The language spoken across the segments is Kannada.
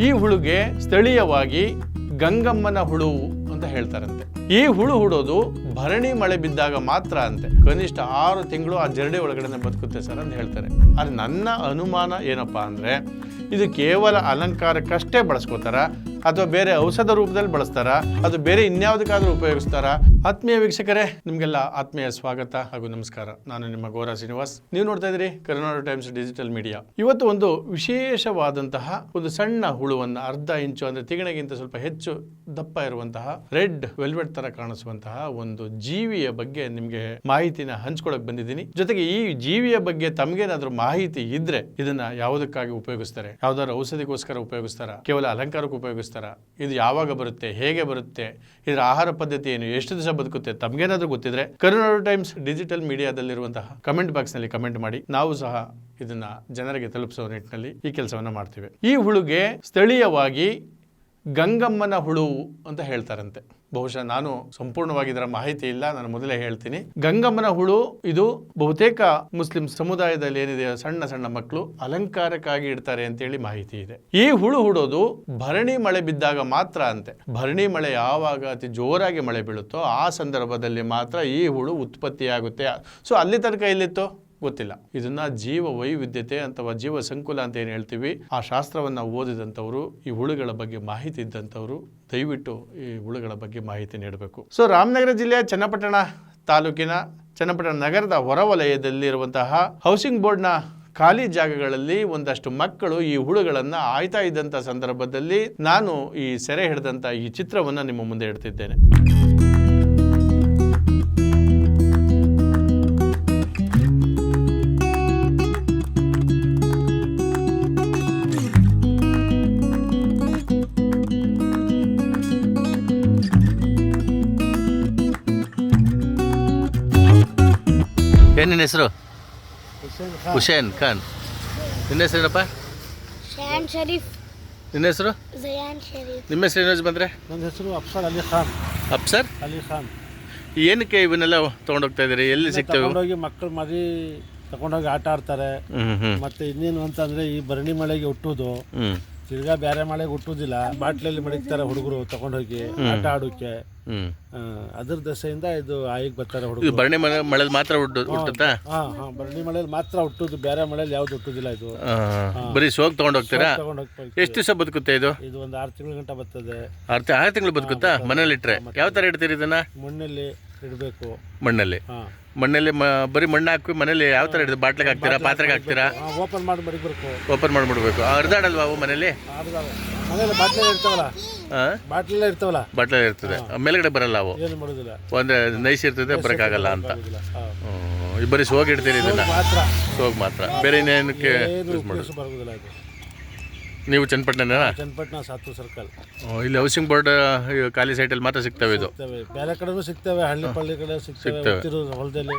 ಈ ಹುಳುಗೆ ಸ್ಥಳೀಯವಾಗಿ ಗಂಗಮ್ಮನ ಹುಳು ಅಂತ ಹೇಳ್ತಾರಂತೆ. ಈ ಹುಳು ಹುಡೋದು ಭರಣಿ ಮಳೆ ಬಿದ್ದಾಗ ಮಾತ್ರ ಅಂತೆ. ಕನಿಷ್ಠ ಆರು ತಿಂಗಳು ಆ ಜರಡಿ ಒಳಗಡೆ ಬದುಕುತ್ತೆ ಸರ್ ಅಂತ ಹೇಳ್ತಾರೆ. ಆದ್ರೆ ನನ್ನ ಅನುಮಾನ ಏನಪ್ಪಾ ಅಂದ್ರೆ, ಇದು ಕೇವಲ ಅಲಂಕಾರಕ್ಕಷ್ಟೇ ಬಳಸ್ಕೋತಾರ, ಅಥವಾ ಬೇರೆ ಔಷಧ ರೂಪದಲ್ಲಿ ಬಳಸ್ತಾರ, ಅದು ಬೇರೆ ಇನ್ಯಾವುದಕ್ಕಾದ್ರೂ ಉಪಯೋಗಿಸ್ತಾರ ಆತ್ಮೀಯ ವೀಕ್ಷಕರೇ, ನಿಮಗೆಲ್ಲ ಆತ್ಮೀಯ ಸ್ವಾಗತ ಹಾಗೂ ನಮಸ್ಕಾರ. ನಾನು ನಿಮ್ಮ ಗೋರಾ ಶ್ರೀನಿವಾಸ್. ನೀವು ನೋಡ್ತಾ ಇದ್ದೀರಿ ಕರ್ನಾಟಕ ಟೈಮ್ಸ್ ಡಿಜಿಟಲ್ ಮೀಡಿಯಾ. ಇವತ್ತು ಒಂದು ವಿಶೇಷವಾದಂತಹ ಒಂದು ಸಣ್ಣ ಹುಳುವನ್ನ ಅರ್ಧ ಇಂಚು ಅಂದ್ರೆ ತಿಗಣೆಗಿಂತ ಸ್ವಲ್ಪ ಹೆಚ್ಚು ದಪ್ಪ ಇರುವಂತಹ ರೆಡ್ ವೆಲ್ವೆಟ್ ತರ ಕಾಣಿಸುವಂತಹ ಒಂದು ಜೀವಿಯ ಬಗ್ಗೆ ನಿಮಗೆ ಮಾಹಿತಿನ ಹಂಚ್ಕೊಳಕ್ ಬಂದಿದ್ದೀನಿ. ಜೊತೆಗೆ ಈ ಜೀವಿಯ ಬಗ್ಗೆ ತಮ್ಗೇನಾದ್ರೂ ಮಾಹಿತಿ ಇದ್ರೆ ಇದನ್ನ ಯಾವುದಕ್ಕಾಗಿ ಉಪಯೋಗಿಸ್ತಾರೆ? ಯಾವ್ದಾದ್ರು ಔಷಧಿಗೋಸ್ಕರ ಉಪಯೋಗಿಸ್ತಾರ? ಕೇವಲ ಅಲಂಕಾರಕ್ಕೆ ಉಪಯೋಗಿಸ್ತಾರ? ಇದು ಯಾವಾಗ ಬರುತ್ತೆ? ಹೇಗೆ ಬರುತ್ತೆ? ಇದರ ಆಹಾರ ಪದ್ಧತಿ ಏನು ಎಷ್ಟು ದಿವಸ ಬದುಕುತ್ತೆ. ತಮ್ಗೇನಾದ್ರೂ ಗೊತ್ತಿದ್ರೆ ಕರ್ನಾಟಕ ಟೈಮ್ಸ್ ಡಿಜಿಟಲ್ ಮೀಡಿಯಾದಲ್ಲಿರುವಂತಹ ಕಮೆಂಟ್ ಬಾಕ್ಸ್ನಲ್ಲಿ ಕಮೆಂಟ್ ಮಾಡಿ. ನಾವು ಸಹ ಇದನ್ನ ಜನರಿಗೆ ತಲುಪಿಸುವ ನಿಟ್ಟಿನಲ್ಲಿ ಈ ಕೆಲಸವನ್ನ ಮಾಡ್ತೀವಿ. ಈ ಹುಳುಗೆ ಸ್ಥಳೀಯವಾಗಿ ಗಂಗಮ್ಮನ ಹುಳು ಅಂತ ಹೇಳ್ತಾರಂತೆ. ಬಹುಶಃ ನಾನು ಸಂಪೂರ್ಣವಾಗಿ ಇದರ ಮಾಹಿತಿ ಇಲ್ಲ, ನಾನು ಮೊದಲೇ ಹೇಳ್ತೀನಿ. ಗಂಗಮ್ಮನ ಹುಳು, ಇದು ಬಹುತೇಕ ಮುಸ್ಲಿಂ ಸಮುದಾಯದಲ್ಲಿ ಏನಿದೆ, ಸಣ್ಣ ಸಣ್ಣ ಮಕ್ಕಳು ಅಲಂಕಾರಕ್ಕಾಗಿ ಇಡ್ತಾರೆ ಅಂತೇಳಿ ಮಾಹಿತಿ ಇದೆ. ಈ ಹುಳು ಹುಡೋದು ಭರಣಿ ಮಳೆ ಬಿದ್ದಾಗ ಮಾತ್ರ ಅಂತೆ. ಭರಣಿ ಮಳೆ ಯಾವಾಗ ಅತಿ ಜೋರಾಗಿ ಮಳೆ ಬೀಳುತ್ತೋ ಆ ಸಂದರ್ಭದಲ್ಲಿ ಮಾತ್ರ ಈ ಹುಳು ಉತ್ಪತ್ತಿಯಾಗುತ್ತೆ. ಸೊ ಅಲ್ಲಿ ತನಕ ಎಲ್ಲಿತ್ತು? ಗೊತ್ತಿಲ್ಲ. ಇದನ್ನ ಜೀವ ವೈವಿಧ್ಯತೆ ಅಥವಾ ಜೀವ ಸಂಕುಲ ಅಂತ ಏನು ಹೇಳ್ತೀವಿ? ಆ ಶಾಸ್ತ್ರವನ್ನ ಓದಿದಂಥವರು, ಈ ಹುಳುಗಳ ಬಗ್ಗೆ ಮಾಹಿತಿ ಇದ್ದಂಥವರು ದಯವಿಟ್ಟು ಈ ಹುಳುಗಳ ಬಗ್ಗೆ ಮಾಹಿತಿ ನೀಡಬೇಕು. ಸೊ ರಾಮನಗರ ಜಿಲ್ಲೆಯ ಚನ್ನಪಟ್ಟಣ ತಾಲೂಕಿನ ಚನ್ನಪಟ್ಟಣ ನಗರದ ಹೊರವಲಯದಲ್ಲಿರುವಂತಹ ಹೌಸಿಂಗ್ ಬೋರ್ಡ್ನ ಖಾಲಿ ಜಾಗಗಳಲ್ಲಿ ಒಂದಷ್ಟು ಮಕ್ಕಳು ಈ ಹುಳುಗಳನ್ನು ಆಯ್ತಾ ಇದ್ದಂಥ ಸಂದರ್ಭದಲ್ಲಿ ನಾನು ಈ ಸೆರೆ ಹಿಡಿದಂಥ ಈ ಚಿತ್ರವನ್ನ ನಿಮ್ಮ ಮುಂದೆ ಇಡ್ತಿದ್ದೇನೆ. ಏನು ನಿನ್ನ ಹೆಸರು? ಹುಸೇನ್ ಖಾನ್. ನಿನ್ನ ಹೆಸರೇನಪ್ಪ ಶಯಾನ್ ಶರೀಫ್. ನಿನ್ನ ಹೆಸರು? ಜಯಾನ್ ಶರೀಫ್. ನಿಮ್ಮ ಹೆಸರು ಏನೋ ಬಂದರೆ? ನನ್ನ ಹೆಸರು ಅಫ್ಸರ್ ಅಲಿ ಖಾನ್. ಅಪ್ಸರ್? ಅಲಿ ಖಾನ್. ಏನಕ್ಕೆ ಇವನ್ನೆಲ್ಲ ತೊಗೊಂಡೋಗ್ತಾ ಇದ್ದೀರಿ? ಎಲ್ಲಿ ಸಿಗ್ತವೆ ಹೋಗಿ ತಗೊಂಡೋಗಿ ಮಕ್ಕಳು ಮರಿ ತಗೊಂಡೋಗಿ ಆಟ ಆಡ್ತಾರೆ. ಮತ್ತೆ ಇನ್ನೇನು ಅಂತಂದ್ರೆ ಈ ಭರಣಿ ಮಳೆಗೆ ಹುಟ್ಟುದು ತಿರ್ಗಾ ಬೇರೆ ಮಳೆಗೆ ಹುಟ್ಟುದಿಲ್ಲ ಬಾಟ್ಲಲ್ಲಿ ಮಡಗ್ತಾರೆ ಹುಡುಗರು ತಗೊಂಡೋಗಿ ಆಟ ಆಡೋಕೆ ಅದ್ರ ದಸೆಯಿಂದ ಇದು ಆಯಿಗೆ ಬರ್ತಾರೆ ಇದು ಹುಡುಗರು ಭರಣಿ ಮಳೆ ಮಳೆಲಿ ಮಾತ್ರ ಹುಟ್ಟು ಹುಟ್ಟುತ್ತಾ ಹಾಂ ಹಾಂ ಭರಣಿ ಮಳೆಯಲ್ಲಿ ಮಾತ್ರ ಹುಟ್ಟುದು ಬೇರೆ ಮಳೆಯಲ್ಲಿ ಯಾವ್ದು ಹುಟ್ಟುದಿಲ್ಲ ಇದು. ಬರೀ ಸೋಗ್ ತೊಗೊಂಡೋಗ್ತೀರಾ ತಗೊಂಡೋಗಿ ಎಷ್ಟು ದಿವಸ ಬದುಕುತ್ತೆ ಇದು? ಇದು ಒಂದು ಆರು ತಿಂಗಳ ಗಂಟ ಬರ್ತದೆ. ಆರು ತಿ- ಆರು ತಿಂಗಳು ಬದುಕುತ್ತಾ? ಮನೇಲಿ ಇಟ್ರೆ? ಯಾವ ಥರ ಇಡ್ತೀರಿ ಇದನ್ನ? ಮಣ್ಣಲ್ಲಿ ಇಡಬೇಕು. ಮಣ್ಣಲ್ಲಿ? ಹಾ. ಮಣ್ಣಲ್ಲಿ ಮ ಬರೀ ಮಣ್ಣು ಹಾಕಿ ಮನೇಲಿ ಯಾವ ಥರ ಇಡ್ದು? ಬಾಟ್ಲಿಗೆ ಹಾಕ್ತೀರಾ? ಪಾತ್ರೆಗೆ ಹಾಕ್ತೀರಾ? ಓಪನ್ ಮಾಡಿ ಮಡಗ್ಬೇಕು ಓಪನ್ ಮಾಡಿಬಿಡ್ಬೇಕು. ಹರಿದಾಡಲ್ವಾ ಅವು ಮನೇಲಿ ಮನೇಲಿ ಬಾಟ್ಲಿ ಇರ್ತಾವಲ್ಲ ಬಾಟ್ಲಲ್ಲೇ ಇರ್ತಾವಲ್ಲ? ಬಾಟ್ಲಲ್ಲಿ ಇರ್ತದೆ. ಮೇಲ್ಗಡೆ ಬರಲ್ಲ ಅವು. ಏನು ಮಾಡೋದಿಲ್ಲ. ನೈಸ್ ಇರ್ತದೆ ಬರೋಕ್ಕಾಗಲ್ಲ ಅಂತ. ಇಬ್ಬರಿ ಬರೀ ಸೋಗ್ ಇಡ್ತೀರಿ ಇದನ್ನ. ಮಾತ್ರ. ಸೋಗ್ ಮಾತ್ರ. ಬೇರೆ ಇನ್ನೇನಕ್ಕೆ ಏನು ಯೂಸ್ ಮಾಡೋದು? ಬರೋದಿಲ್ಲ ಇದು. ನೀವು ಚನ್ನಪಟ್ಟಣ ಚನ್ನಪಟ್ಟಣ ಸಾತು ಸರ್ಕಲ್. ಇಲ್ಲಿ ಹೌಸಿಂಗ್ ಬೋರ್ಡ್ ಖಾಲಿ ಸೈಟಲ್ಲಿ ಮಾತ್ರ ಸಿಗ್ತವೆ ಇದು. ಬೇರೆ ಕಡೆನೂ ಸಿಗ್ತವೆ ಹಳ್ಳಿ ಪಳ್ಳಿ ಕಡೆ ಸಿಗ್ತವೆ ಸಿಗ್ತವೆ. ಗೊತ್ತಿರೋ ಹೊಲದಲ್ಲಿ.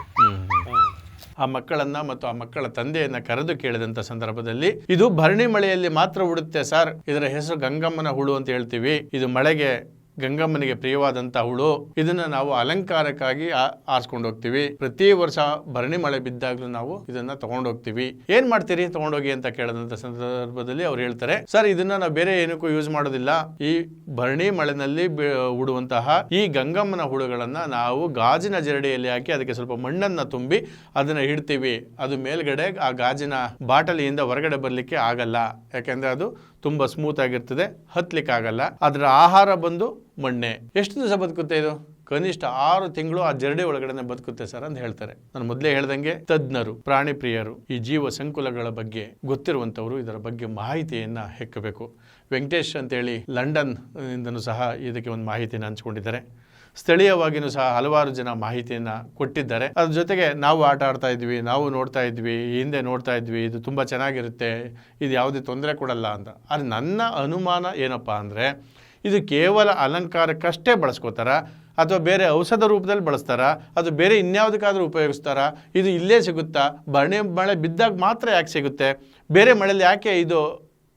ಆ ಮಕ್ಕಳನ್ನ ಮತ್ತು ಆ ಮಕ್ಕಳ ತಂದೆಯನ್ನ ಕರೆದು ಕೇಳಿದಂತ ಸಂದರ್ಭದಲ್ಲಿ, ಇದು ಭರಣಿ ಮಳೆಯಲ್ಲಿ ಮಾತ್ರ ಉಡುತ್ತೆ ಸರ್. ಇದರ ಹೆಸರು ಗಂಗಮ್ಮನ ಹುಳು ಅಂತ ಹೇಳ್ತೀವಿ. ಇದು ಮಳೆಗೆ ಗಂಗಮ್ಮನಿಗೆ ಪ್ರಿಯವಾದಂಥ ಹುಳು, ಇದನ್ನ ನಾವು ಅಲಂಕಾರಕ್ಕಾಗಿ ಆರಿಸ್ಕೊಂಡು ಹೋಗ್ತೀವಿ ಪ್ರತಿ ವರ್ಷ ಭರಣಿ ಮಳೆ ಬಿದ್ದಾಗ್ಲೂ ನಾವು ಇದನ್ನ ತಗೊಂಡೋಗ್ತೀವಿ. ಏನ್ ಮಾಡ್ತೀರಿ ತಗೊಂಡೋಗಿ ಅಂತ ಕೇಳಿದಂತ ಸಂದರ್ಭದಲ್ಲಿ ಅವ್ರು ಹೇಳ್ತಾರೆ, ಸರ್, ಇದನ್ನ ನಾವು ಬೇರೆ ಏನಕ್ಕೂ ಯೂಸ್ ಮಾಡೋದಿಲ್ಲ. ಈ ಭರಣಿ ಮಳೆನಲ್ಲಿ ಉಡುವಂತಹ ಈ ಗಂಗಮ್ಮನ ಹುಳುಗಳನ್ನ ನಾವು ಗಾಜಿನ ಜರಡಿಯಲ್ಲಿ ಹಾಕಿ ಅದಕ್ಕೆ ಸ್ವಲ್ಪ ಮಣ್ಣನ್ನ ತುಂಬಿ ಅದನ್ನ ಇಡ್ತೀವಿ. ಅದು ಮೇಲ್ಗಡೆ ಆ ಗಾಜಿನ ಬಾಟಲಿಯಿಂದ ಹೊರಗಡೆ ಬರಲಿಕ್ಕೆ ಆಗಲ್ಲ. ಯಾಕೆಂದ್ರೆ ಅದು ತುಂಬಾ ಸ್ಮೂತ್ ಆಗಿರ್ತದೆ. ಹತ್ಲಿಕ್ಕೆ ಆಗಲ್ಲ ಅದರ ಆಹಾರ ಬಂದು ಮಣ್ಣೆ. ಎಷ್ಟು ದಿವಸ ಬದುಕುತ್ತೆ ಇದು? ಕನಿಷ್ಠ ಆರು ತಿಂಗಳು ಆ ಜರಡಿ ಒಳಗಡೆ ಬದುಕುತ್ತೆ ಸರ್ ಅಂತ ಹೇಳ್ತಾರೆ. ನಾನು ಮೊದಲೇ ಹೇಳ್ದಂಗೆ ತಜ್ಞರು ಪ್ರಾಣಿ ಪ್ರಿಯರು ಈ ಜೀವ ಸಂಕುಲಗಳ ಬಗ್ಗೆ ಗೊತ್ತಿರುವಂಥವರು ಇದರ ಬಗ್ಗೆ ಮಾಹಿತಿಯನ್ನ ಹೆಕ್ಕಬೇಕು. ವೆಂಕಟೇಶ್ ಅಂತೇಳಿ ಲಂಡನ್ ಇಂದನೂ ಸಹ ಇದಕ್ಕೆ ಒಂದು ಮಾಹಿತಿಯನ್ನು ಹಂಚ್ಕೊಂಡಿದ್ದಾರೆ. ಸ್ಥಳೀಯವಾಗಿಯೂ ಸಹ ಹಲವಾರು ಜನ ಮಾಹಿತಿಯನ್ನ ಕೊಟ್ಟಿದ್ದಾರೆ. ಅದ್ರ ಜೊತೆಗೆ ನಾವು ಆಟ ಆಡ್ತಾ ಇದ್ವಿ, ನಾವು ನೋಡ್ತಾ ಇದ್ವಿ ಹಿಂದೆ ನೋಡ್ತಾ ಇದ್ವಿ, ಇದು ತುಂಬ ಚೆನ್ನಾಗಿರುತ್ತೆ, ಇದು ಯಾವುದೇ ತೊಂದರೆ ಕೊಡಲ್ಲ ಅಂತ. ಆದರೆ ನನ್ನ ಅನುಮಾನ ಏನಪ್ಪಾ ಅಂದರೆ, ಇದು ಕೇವಲ ಅಲಂಕಾರಕ್ಕಷ್ಟೇ ಬಳಸ್ಕೋತಾರ ಅಥವಾ ಬೇರೆ ಔಷಧ ರೂಪದಲ್ಲಿ ಬಳಸ್ತಾರಾ? ಅದು ಬೇರೆ ಇನ್ಯಾವುದಕ್ಕಾದರೂ ಉಪಯೋಗಿಸ್ತಾರಾ? ಇದು ಇಲ್ಲೇ ಸಿಗುತ್ತಾ? ಬರಣೆ ಮಳೆ ಬಿದ್ದಾಗ ಮಾತ್ರ ಯಾಕೆ ಸಿಗುತ್ತೆ? ಬೇರೆ ಮಳೆಯಲ್ಲಿ ಯಾಕೆ ಇದು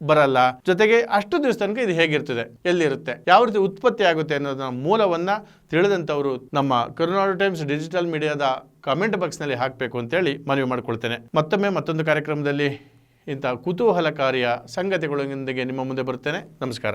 ಬರಲ್ಲ? ಜೊತೆಗೆ ಅಷ್ಟು ದಿವಸ ತನಕ ಇದು ಹೇಗಿರ್ತದೆ? ಎಲ್ಲಿರುತ್ತೆ? ಯಾವ ರೀತಿ ಉತ್ಪತ್ತಿ ಆಗುತ್ತೆ ಅನ್ನೋದನ್ನ ಮೂಲವನ್ನ ತಿಳಿದಂಥವರು ನಮ್ಮ ಕರುನಾಡು ಟೈಮ್ಸ್ ಡಿಜಿಟಲ್ ಮೀಡಿಯಾದ ಕಮೆಂಟ್ ಬಾಕ್ಸ್ನಲ್ಲಿ ಹಾಕಬೇಕು ಅಂತೇಳಿ ಮನವಿ ಮಾಡ್ಕೊಳ್ತೇನೆ. ಮತ್ತೊಮ್ಮೆ ಮತ್ತೊಂದು ಕಾರ್ಯಕ್ರಮದಲ್ಲಿ ಇಂಥ ಕುತೂಹಲಕಾರಿಯ ಸಂಗತಿಗಳೊಂದಿಗೆ ನಿಮ್ಮ ಮುಂದೆ ಬರ್ತೇನೆ. ನಮಸ್ಕಾರ.